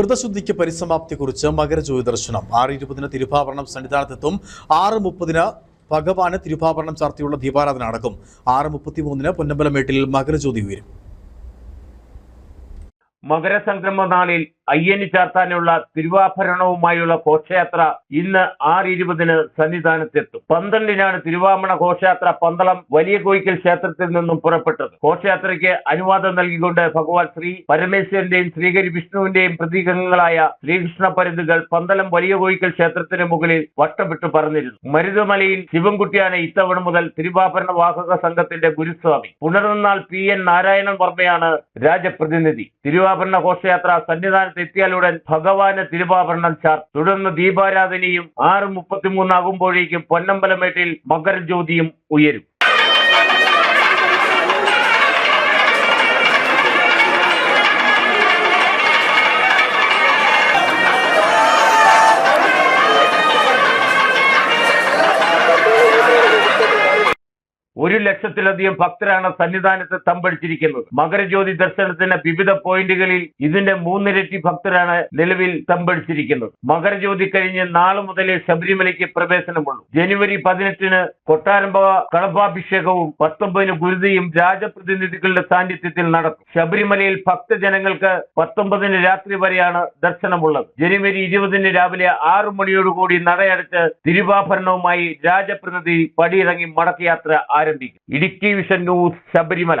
വ്രതശുദ്ധിക്ക് പരിസമാപ്തി കുറിച്ച് മകരജ്യോതി ദർശനം. ആറ് ഇരുപതിന് തിരുഭാഭരണം സന്നിധാനത്തെത്തും. ആറ് മുപ്പതിന് ഭഗവാന് തിരുഭാഭരണം ചാർത്തിയുള്ള ദീപാരാധന നടക്കും. ആറ് മുപ്പത്തി മൂന്നിന് പൊന്നമ്പലമേട്ടിൽ മകരജ്യോതി ഉയരും. മകരസംക്രമ നാളിൽ അയ്യന് ചാർത്താനുള്ള തിരുവാഭരണവുമായുള്ള ഘോഷയാത്ര ഇന്ന് ആറ് ഇരുപതിന് സന്നിധാനത്തെത്തും. പന്ത്രണ്ടിനാണ് തിരുവാമണ ഘോഷയാത്ര പന്തളം വലിയ കോയിക്കൽ ക്ഷേത്രത്തിൽ നിന്നും പുറപ്പെട്ടത്. ഘോഷയാത്രയ്ക്ക് അനുവാദം നൽകിക്കൊണ്ട് ഭഗവാൻ ശ്രീ പരമേശ്വരന്റെയും ശ്രീഹരി വിഷ്ണുവിന്റെയും പ്രതീകങ്ങളായ ശ്രീകൃഷ്ണ പരുതുകൾ പന്തളം വലിയ കോയിക്കൽ ക്ഷേത്രത്തിന് മുകളിൽ വട്ടമിട്ട് പറഞ്ഞിരുന്നു. മരുതമലയിൽ ശിവൻകുട്ടിയാണ് ഇത്തവണ മുതൽ തിരുവാഭരണ വാഹക സംഘത്തിന്റെ ഗുരുസ്വാമി. പുനർനന്നാൾ പി എൻ നാരായണൻ വർമ്മയാണ് രാജപ്രതിനിധി. തിരുവാഭരണ ഘോഷയാത്ര സന്നിധാനത്ത് എത്തിയാലുടൻ ഭഗവാന് തിരുവാഭരണം ചാർ തുടർന്ന് ദീപാരാധനയും ആറ് മുപ്പത്തിമൂന്നാകുമ്പോഴേക്കും പൊന്നമ്പലമേട്ടിൽ മകരജ്യോതിയും ഉയരും. ഒരു ലക്ഷത്തിലധികം ഭക്തരാണ് സന്നിധാനത്ത് തമ്പടിച്ചിരിക്കുന്നത്. മകരജ്യോതി ദർശനത്തിന് വിവിധ പോയിന്റുകളിൽ ഇതിന്റെ മൂന്നിരട്ടി ഭക്തരാണ് നിലവിൽ തമ്പടിച്ചിരിക്കുന്നത്. മകരജ്യോതി കഴിഞ്ഞ് നാളെ മുതലേ ശബരിമലയ്ക്ക് പ്രവേശനമുള്ളൂ. ജനുവരി പതിനെട്ടിന് കൊട്ടാരംഭ കളഭാഭിഷേകവും പത്തൊമ്പതിന് ഗുരുതിയും രാജപ്രതിനിധികളുടെ സാന്നിധ്യത്തിൽ നടക്കും. ശബരിമലയിൽ ഭക്തജനങ്ങൾക്ക് പത്തൊമ്പതിന് രാത്രി വരെയാണ് ദർശനമുള്ളത്. ജനുവരി ഇരുപതിന് രാവിലെ ആറു മണിയോടുകൂടി നടയടച്ച് തിരുവാഭരണവുമായി രാജപ്രതിനിധി പടിയിറങ്ങി മടക്കയാത്ര ആരംഭിക്കും. Idukki vision news Sabarimala.